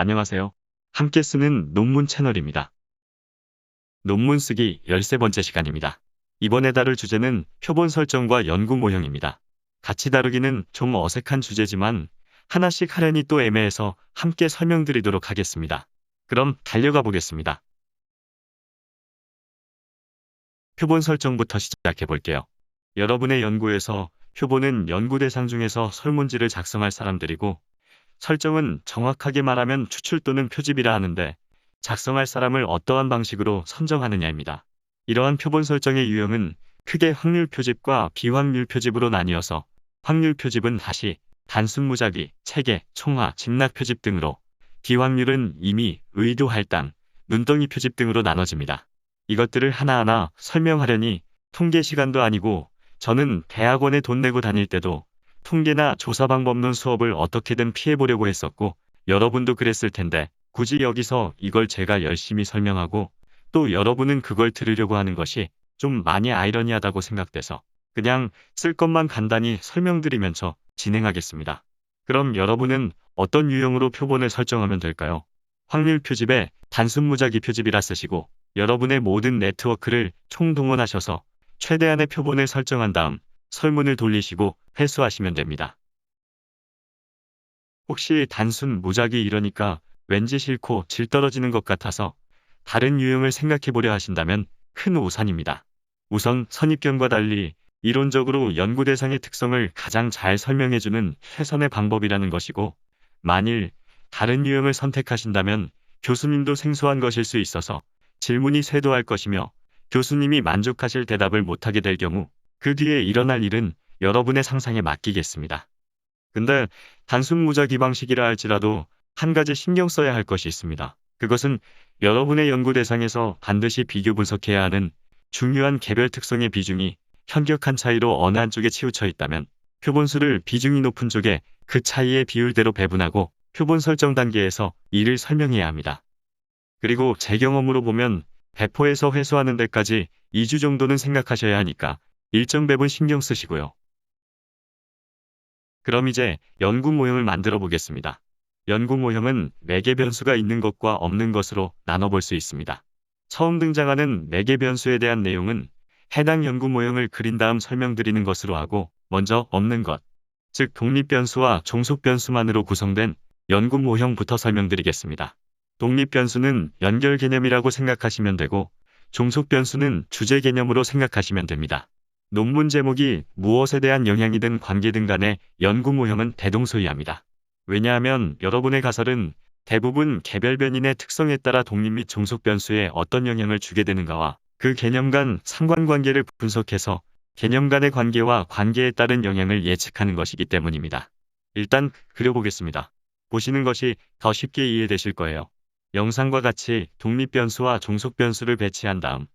안녕하세요. 함께 쓰는 논문 채널입니다. 논문 쓰기 13번째 시간입니다. 이번에 다룰 주제는 표본 설정과 연구 모형입니다. 같이 다루기는 좀 어색한 주제지만 하나씩 하려니 또 애매해서 함께 설명드리도록 하겠습니다. 그럼 달려가 보겠습니다. 표본 설정부터 시작해 볼게요. 여러분의 연구에서 표본은 연구 대상 중에서 설문지를 작성할 사람들이고 설정은 정확하게 말하면 추출 또는 표집이라 하는데 작성할 사람을 어떠한 방식으로 선정하느냐입니다. 이러한 표본 설정의 유형은 크게 확률 표집과 비확률 표집으로 나뉘어서 확률 표집은 다시 단순 무작위, 체계, 총화, 집락 표집 등으로 비확률은 임의, 의도 할당, 눈덩이 표집 등으로 나눠집니다. 이것들을 하나하나 설명하려니 통계 시간도 아니고 저는 대학원에 돈 내고 다닐 때도 통계나 조사 방법 론 수업을 어떻게든 피해보려고 했었고 여러분도 그랬을 텐데 굳이 여기서 이걸 제가 열심히 설명하고 또 여러분은 그걸 들으려고 하는 것이 좀 많이 아이러니하다고 생각돼서 그냥 쓸 것만 간단히 설명드리면서 진행하겠습니다. 그럼 여러분은 어떤 유형으로 표본을 설정하면 될까요? 확률 표집에 단순 무작위 표집이라 쓰시고 여러분의 모든 네트워크를 총동원하셔서 최대한의 표본을 설정한 다음 설문을 돌리시고 회수하시면 됩니다. 혹시 단순 무작위 이러니까 왠지 싫고 질 떨어지는 것 같아서 다른 유형을 생각해 보려 하신다면 큰 오산입니다. 우선 선입견과 달리 이론적으로 연구 대상의 특성을 가장 잘 설명해주는 최선의 방법이라는 것이고 만일 다른 유형을 선택하신다면 교수님도 생소한 것일 수 있어서 질문이 쇄도할 것이며 교수님이 만족하실 대답을 못하게 될 경우 그 뒤에 일어날 일은 여러분의 상상에 맡기겠습니다. 근데 단순 무작위 방식이라 할지라도 한 가지 신경 써야 할 것이 있습니다. 그것은 여러분의 연구 대상에서 반드시 비교 분석해야 하는 중요한 개별 특성의 비중이 현격한 차이로 어느 한쪽에 치우쳐 있다면 표본수를 비중이 높은 쪽에 그 차이의 비율대로 배분하고 표본 설정 단계에서 이를 설명해야 합니다. 그리고 제 경험으로 보면 배포에서 회수하는 데까지 2주 정도는 생각하셔야 하니까 일정 배분 신경 쓰시고요. 그럼 이제 연구 모형을 만들어 보겠습니다. 연구 모형은 4개 변수가 있는 것과 없는 것으로 나눠볼 수 있습니다. 처음 등장하는 4개 변수에 대한 내용은 해당 연구 모형을 그린 다음 설명드리는 것으로 하고 먼저 없는 것, 즉 독립 변수와 종속 변수만으로 구성된 연구 모형부터 설명드리겠습니다. 독립 변수는 연결 개념이라고 생각하시면 되고 종속 변수는 주제 개념으로 생각하시면 됩니다. 논문 제목이 무엇에 대한 영향이든 관계든 간에 연구 모형은 대동소이합니다. 왜냐하면 여러분의 가설은 대부분 개별 변인의 특성에 따라 독립 및 종속 변수에 어떤 영향을 주게 되는가와 그 개념 간 상관관계를 분석해서 개념 간의 관계와 관계에 따른 영향을 예측하는 것이기 때문입니다. 일단 그려보겠습니다. 보시는 것이 더 쉽게 이해되실 거예요. 영상과 같이 독립 변수와 종속 변수를 배치한 다음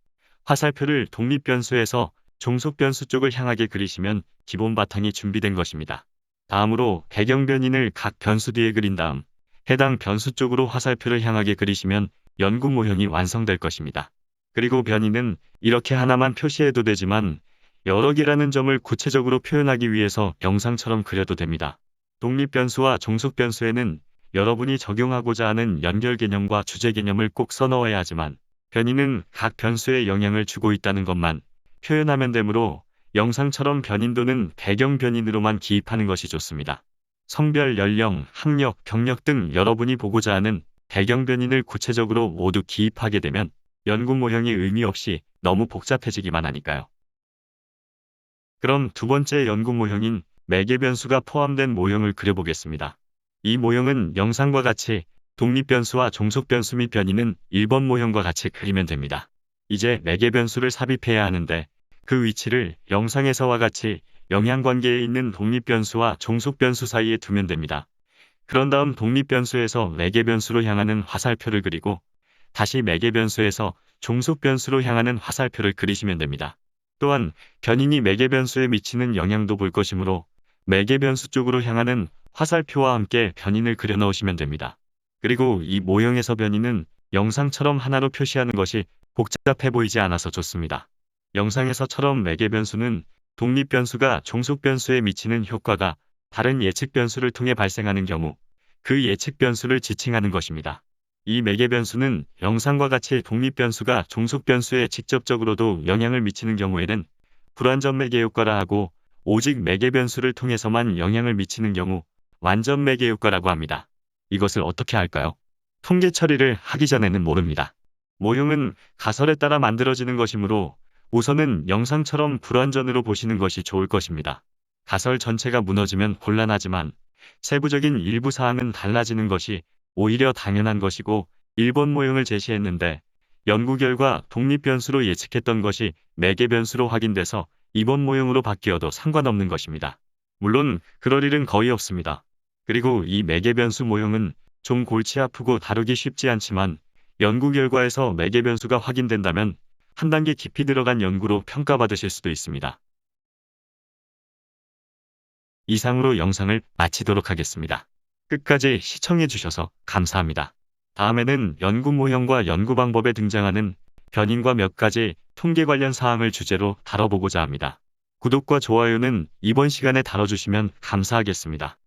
화살표를 독립 변수에서 종속 변수 쪽을 향하게 그리시면 기본 바탕이 준비된 것입니다. 다음으로 배경 변인을 각 변수 뒤에 그린 다음 해당 변수 쪽으로 화살표를 향하게 그리시면 연구 모형이 완성될 것입니다. 그리고 변인은 이렇게 하나만 표시해도 되지만 여러 개라는 점을 구체적으로 표현하기 위해서 영상처럼 그려도 됩니다. 독립 변수와 종속 변수에는 여러분이 적용하고자 하는 연결 개념과 주제 개념을 꼭 써넣어야 하지만 변인은 각 변수에 영향을 주고 있다는 것만 표현하면 되므로 영상처럼 변인도는 배경 변인으로만 기입하는 것이 좋습니다. 성별, 연령, 학력, 경력 등 여러분이 보고자 하는 배경 변인을 구체적으로 모두 기입하게 되면 연구 모형이 의미 없이 너무 복잡해지기만 하니까요. 그럼 두 번째 연구 모형인 매개 변수가 포함된 모형을 그려보겠습니다. 이 모형은 영상과 같이 독립 변수와 종속 변수 및 변이는 1번 모형과 같이 그리면 됩니다. 이제 매개 변수를 삽입해야 하는데 그 위치를 영상에서와 같이 영향관계에 있는 독립 변수와 종속 변수 사이에 두면 됩니다. 그런 다음 독립 변수에서 매개 변수로 향하는 화살표를 그리고 다시 매개 변수에서 종속 변수로 향하는 화살표를 그리시면 됩니다. 또한 변인이 매개 변수에 미치는 영향도 볼 것이므로 매개 변수 쪽으로 향하는 화살표와 함께 변인을 그려 넣으시면 됩니다. 그리고 이 모형에서 변인은 영상처럼 하나로 표시하는 것이 복잡해 보이지 않아서 좋습니다. 영상에서처럼 매개 변수는 독립 변수가 종속 변수에 미치는 효과가 다른 예측 변수를 통해 발생하는 경우 그 예측 변수를 지칭하는 것입니다. 이 매개 변수는 영상과 같이 독립 변수가 종속 변수에 직접적으로도 영향을 미치는 경우에는 불완전 매개 효과라 하고 오직 매개 변수를 통해서만 영향을 미치는 경우 완전 매개 효과라고 합니다. 이것을 어떻게 할까요? 통계 처리를 하기 전에는 모릅니다. 모형은 가설에 따라 만들어지는 것이므로 우선은 영상처럼 불완전으로 보시는 것이 좋을 것입니다. 가설 전체가 무너지면 곤란하지만 세부적인 일부 사항은 달라지는 것이 오히려 당연한 것이고 1번 모형을 제시했는데 연구 결과 독립 변수로 예측했던 것이 매개 변수로 확인돼서 2번 모형으로 바뀌어도 상관없는 것입니다. 물론 그럴 일은 거의 없습니다. 그리고 이 매개 변수 모형은 좀 골치 아프고 다루기 쉽지 않지만 연구 결과에서 매개 변수가 확인된다면 한 단계 깊이 들어간 연구로 평가받으실 수도 있습니다. 이상으로 영상을 마치도록 하겠습니다. 끝까지 시청해 주셔서 감사합니다. 다음에는 연구 모형과 연구 방법에 등장하는 변인과 몇 가지 통계 관련 사항을 주제로 다뤄보고자 합니다. 구독과 좋아요는 이번 시간에 다뤄주시면 감사하겠습니다.